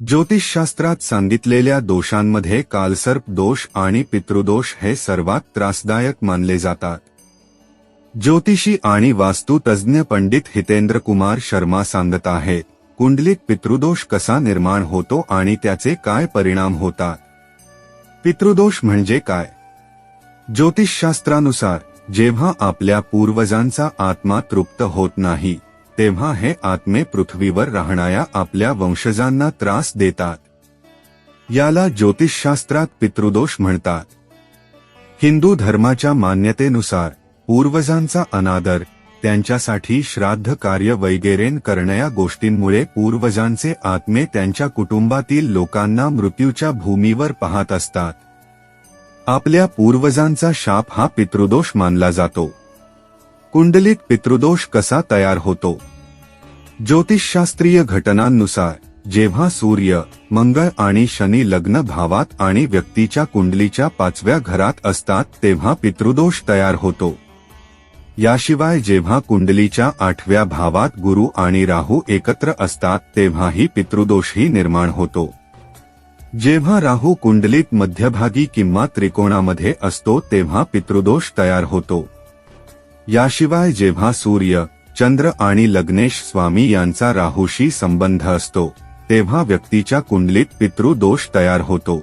ज्योतिषशास्त्रात सांगितलेल्या दोषांमध्ये कालसर्प दोष आणि पितृदोष हे सर्वात त्रासदायक मानले जातात. ज्योतिषी आणि वास्तुतज्ञ पंडित हितेंद्र कुमार शर्मा सांगत आहेत कुंडलीत पितृदोष कसा निर्माण होतो आणि त्याचे काय परिणाम होतात? पितृदोष म्हणजे काय? ज्योतिषशास्त्रानुसार जेव्हा आपल्या पूर्वजांचा आत्मा तृप्त होत नाही तेव्हा हे आत्मे पृथ्वीवर राहणाऱ्या आपल्या वंशजांना त्रास देतात. याला ज्योतिषशास्त्रात पितृदोष म्हणतात. हिंदू धर्माच्या मान्यतेनुसार पूर्वजांचा अनादर त्यांच्यासाठी श्राद्ध कार्य वगैरे करणाऱ्या गोष्टींमुळे पूर्वजांचे आत्मे त्यांच्या कुटुंबातील लोकांना मृत्यूच्या भूमीवर पाहत असतात. आपल्या पूर्वजांचा शाप हा पितृदोष मानला जातो. कुंडलीत पितृदोष कसा तयार होतो? ज्योतिषशास्त्रीय घटनांनुसार जेव्हा सूर्य मंगळ आणि शनी लग्न भावात आणि व्यक्तीच्या कुंडलीच्या पाचव्या घरात असतात तेव्हा पितृदोष तयार होतो. याशिवाय जेव्हा कुंडलीच्या आठव्या भावात गुरु आणि राहू एकत्र असतात तेव्हाही पितृदोषही निर्माण होतो. जेव्हा राहू कुंडलीत मध्यभागी किंवा त्रिकोणामध्ये असतो तेव्हा पितृदोष तयार होतो. याशिवाय जेव्हा सूर्य चंद्र आणि लग्नेश स्वामी यांचा राहूशी संबंध असतो तेव्हा व्यक्तीच्या कुंडलीत पितृदोष तयार होतो.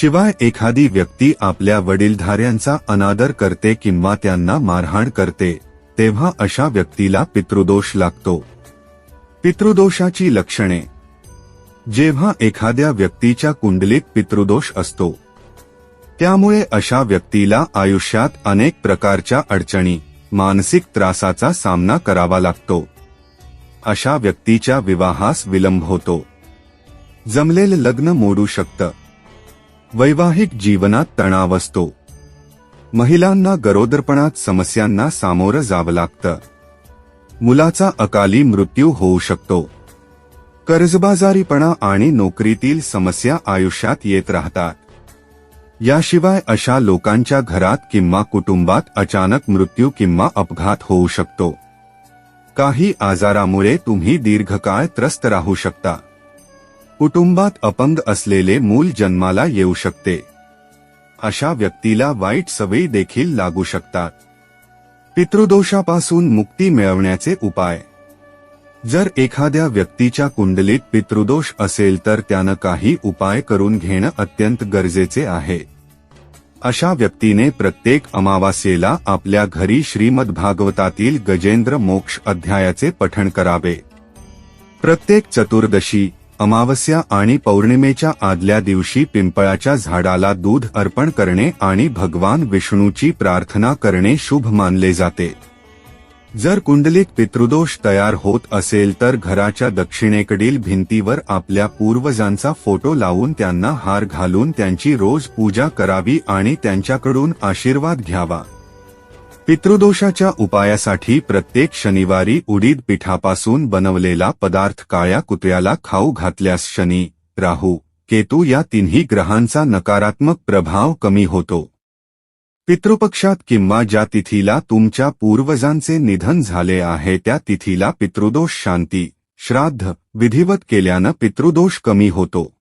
शिवाय एखादी व्यक्ती आपल्या वडीलधाऱ्यांचा अनादर करते किंवा त्यांना मारहाण करते तेव्हा अशा व्यक्तीला पितृदोष लागतो. पितृदोषाची लक्षणे. जेव्हा एखाद्या व्यक्तीच्या कुंडलीत पितृदोष असतो त्यामुळे अशा व्यक्तीला आयुष्यात अनेक प्रकारच्या अडचणी मानसिक त्रासाचा सामना करावा लागतो. अशा व्यक्तीच्या विवाहास विलंब होतो. जमलेलं लग्न मोडू शकतं. वैवाहिक जीवनात तणाव असतो. महिलांना गरोदरपणात समस्यांना सामोरं जावं लागतं. मुलाचा अकाली मृत्यू होऊ शकतो. कर्जबाजारीपणा आणि नोकरीतील समस्या आयुष्यात येत राहतात. याशिवाय अशा लोकांच्या घरात किंवा कुटुंबात अचानक मृत्यू किंवा अपघात होऊ शकतो. काही आजारामुळे तुम्ही दीर्घकाळ त्रस्त राहू शकता. कुटुंबात अपंग असलेले मूल जन्माला येऊ शकते. अशा व्यक्तीला वाईट सवयी देखील लागू शकतात. पितृदोषापासून मुक्ती मिळवण्याचे उपाय. जर एखाद्या व्यक्तीच्या कुंडलीत पितृदोष असेल तर त्यानं काही उपाय करून घेणं अत्यंत गरजेचे आहे. अशा व्यक्तीने प्रत्येक अमावास्येला आपल्या घरी श्रीमद भागवतातील गजेंद्र मोक्ष अध्यायाचे पठण करावे. प्रत्येक चतुर्दशी अमावस्या आणि पौर्णिमेच्या आदल्या दिवशी पिंपळाच्या झाडाला दूध अर्पण करणे आणि भगवान विष्णूची प्रार्थना करणे शुभ मानले जाते. जर कुंडलीत पितृदोष तयार होत असेल तर घराच्या दक्षिणेकडील भिंतीवर आपल्या पूर्वजांचा फोटो लावून त्यांना हार घालून त्यांची रोज पूजा करावी आणि त्यांच्याकडून आशीर्वाद घ्यावा. पितृदोषाच्या उपायासाठी प्रत्येक शनिवारी उडीद पिठापासून बनवलेला पदार्थ काळ्या कुत्र्याला खाऊ घातल्यास शनी राहू केतू या तिन्ही ग्रहांचा नकारात्मक प्रभाव कमी होतो. पितृपक्षात किंवा ज्या तिथीला तुमच्या पूर्वजांचे निधन झाले आहे त्या तिथीला पितृदोष शांती श्राद्ध विधिवत केल्यानं पितृदोष कमी होतो.